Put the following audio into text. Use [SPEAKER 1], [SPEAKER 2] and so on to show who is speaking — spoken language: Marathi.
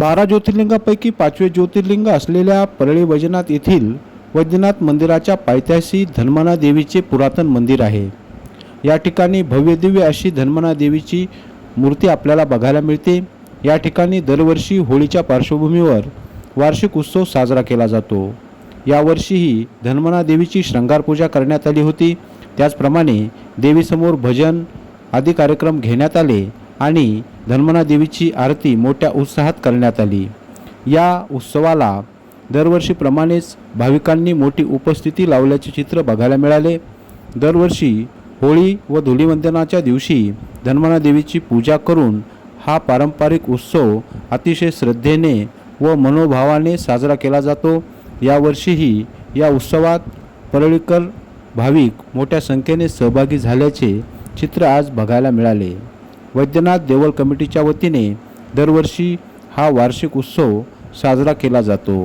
[SPEAKER 1] बारा ज्योतिर्लिंगापैकी पाचवे ज्योतिर्लिंग असलेल्या परळी वैजनाथ येथील वैद्यनाथ मंदिराच्या पायथ्याशी धन्मना देवीचे पुरातन मंदिर आहे. या ठिकाणी भव्यदिव्य अशी धन्मना देवीची मूर्ती आपल्याला बघायला मिळते. या ठिकाणी दरवर्षी होळीच्या पार्श्वभूमीवर वार्षिक उत्सव साजरा केला जातो. यावर्षीही धन्मना देवीची श्रृंगारपूजा करण्यात आली होती. त्याचप्रमाणे देवीसमोर भजन आदी कार्यक्रम घेण्यात आले आणि धन्मना देवीची आरती मोठ्या उत्साहात करण्यात आली. या उत्सवाला दरवर्षीप्रमाणेच भाविकांनी मोठी उपस्थिती लावल्याचे चित्र बघायला मिळाले. दरवर्षी होळी व धुलीवंदनाच्या दिवशी धन्मना देवीची पूजा करून हा पारंपरिक उत्सव अतिशय श्रद्धेने व मनोभावाने साजरा केला जातो. यावर्षीही या उत्सवात परळीकर भाविक मोठ्या संख्येने सहभागी झाल्याचे चित्र आज बघायला मिळाले. वैद्यनाथ देवल कमिटीच्या वतीने दरवर्षी हा वार्षिक उत्सव साजरा केला जातो.